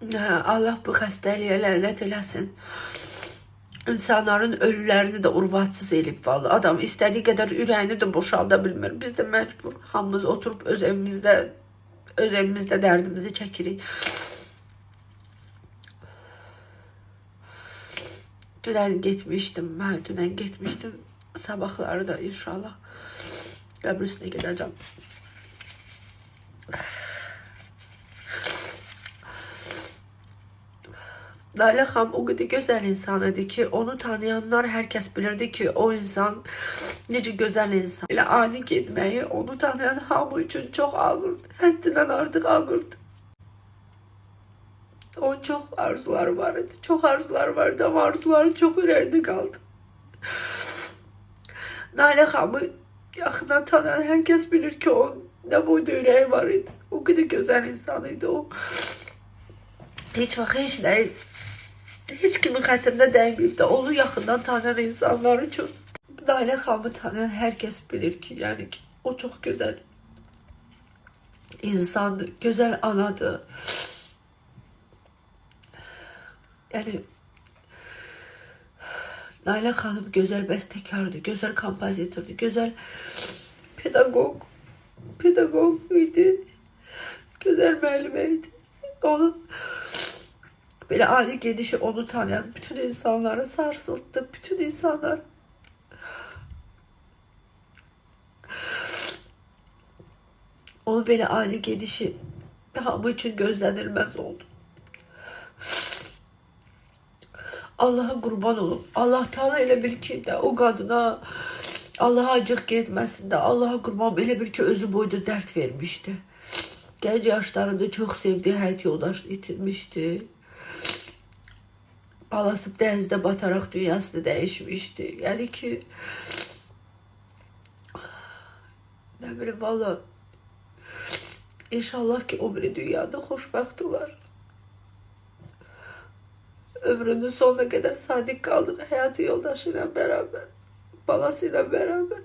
Hə, Allah bu xəstəliyə lənət eləsin. İnsanların ölülərini də urvatsız elib vallahi. Adam istədiyi qədər ürəyini də boşalda bilmir. Biz də məcbur hamımız oturub öz evimizdə öz evimizdə dərdimizi çəkirik. Dünən getmişdim, mən dünən getmişdim. Sabahları da inşallah qəbr üstünə gedəcəm. Lale Xan o qədər gözəl insan idi ki, onu tanıyanlar hər kəs bilirdi ki, o insan necə gözəl insan. Elə ani getməyi onu tanıyan hamı üçün çox ağırdı. Həddindən artıq ağırdı. Onun çox arzuları var idi. Çox arzuları vardı ama arzuları çox ürəyində qaldı. Nalə xanımı yaxından tanıyan hər kəs bilir ki, o nə boyda ürəyi var idi. O qədər gözəl insan idi o. Heç vaxt heç nəyi heç kimin xətrinə dəyməyib də onu yaxından tanıyan insanlar üçün Nalə xanımı tanıyan hər kəs bilir ki, yəni ki, o çox gözəl insandır, gözəl anadır. Yəni Nalə xanım gözəl bəstəkardır, gözəl kompozitordur, gözəl pedaqoq, pedaqoq idi. Gözəl müəllimə idi. Onun Böyle ani gelişi onu tanıyan bütün insanları sarsılttı. Bütün insanlar. Onun böyle ani gelişi hamı için gözlenilmez oldu. Allah'a kurban olun. Allah Teala elə bil ki də o qadına Allah'a acıq getməsin də Allah'a qurban elə bil ki özü boyda dərd vermişdi. Gənc yaşlarında çox sevdiyi həyat yoldaşını itirmişdi. Balası dənizdə bataraq dünyasını dəyişmişdi. Yəni ki nə bilim valla İnşallah ki o biri dünyada xoşbəxt olar. Ömrünün sonuna kadar sadık kaldı ve hayatı yoldaşıyla beraber, balasıyla beraber.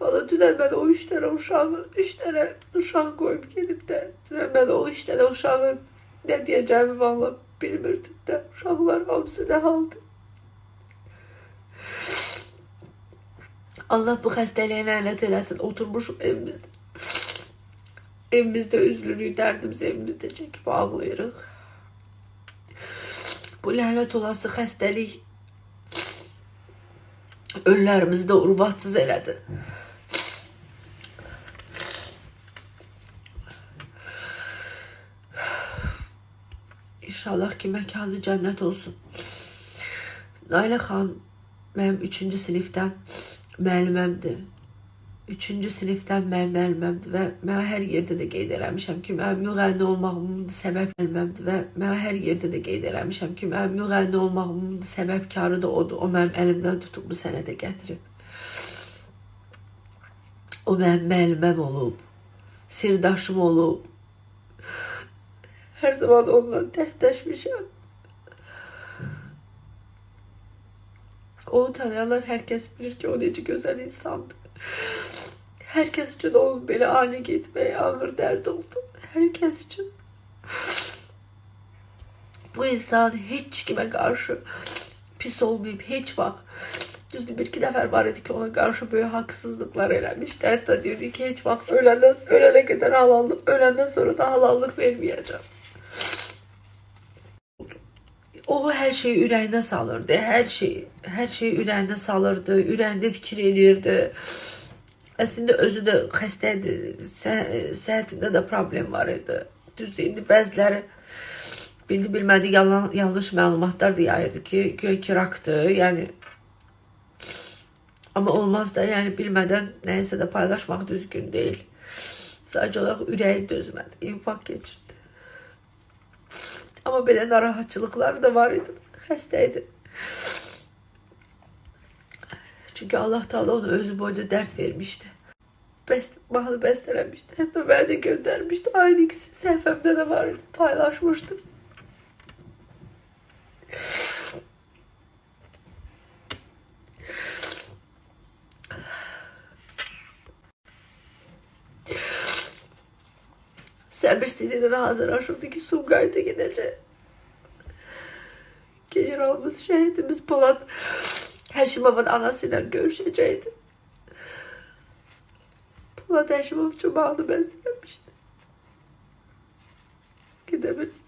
Valla dünən mən o üç tane uşağı, üç tane uşaq koyup gelip de dünən mən o üç tane uşağın ne diyeceğimi valla bilmirdim de uşaqlar hamısı da haldı. Allah bu xəstəliyə lənət eləsin. Oturmuşum evimizdə. Evimizdə üzülürük, dərdimizi evimizdə çəkib ağlayırıq. Bu lənət olası xəstəlik ölülərimizi də urvatsız elədi. İnşallah ki məkanı cənnət olsun. Nailə xanım mənim 3-cü sinifdən müəlliməmdir. 3-cü sinifdən mənim müəlliməmdir və mən hər yerdə də qeyd eləmişəm ki, mənim müğənni olmağımın səbəb müəllimimdir və mən hər yerdə də qeyd eləmişəm ki, mənim müğənni olmağımın səbəbkarı da odur. O mənim əlimdən tutub bu sənədə gətirib. O mənim müəlliməm olub, sirdaşım olub. Hər zaman onunla dərdləşmişəm. Onu tanıyanlar herkes bilir ki o necə gözəl insandır. Herkes için onun belə ani getməyi ağır dərd oldu. Herkes için. Bu insan hiç kime karşı pis olmayıp hiç bak. Düzdür bir iki nefer var idi ki ona karşı böyle haksızlıklar eləmişdi. Hatta diyordu ki hiç bak ölenden, ölene kadar halallık, ölenden sonra da halallık vermeyeceğim. O hər şeyi ürəyinə salırdı. Hər şey, hər şeyi ürəyinə salırdı, ürəyində fikir eləyirdi. Əslində özü də xəstə idi. Sə- Səhhətində də problem var idi. Düzdür, indi bəziləri bildi bilmədi yalan yanlış məlumatlar da yayırdı ki, güya ki rakdır. Yəni amma olmaz da, yəni bilmədən nəyisə də paylaşmaq düzgün deyil. Sadəcə olaraq ürəyi dözmədi, infak keçirdi. Ama böyle narahatçılıklar da var idi. Xəstə Çünkü Allah Teala onu özü boyunca dert vermişti. Best, mahnı bestelemişti. Hatta ben de göndermişti. Aynı ikisi sayfamda da Sen bir sinirden hazır aşırdaki Sumgay'da gidecek. Generalımız, şehidimiz Polat Heşimov'un anasıyla görüşecekti. Polat Heşimov çubuğunu beslemişti. Gidebildi.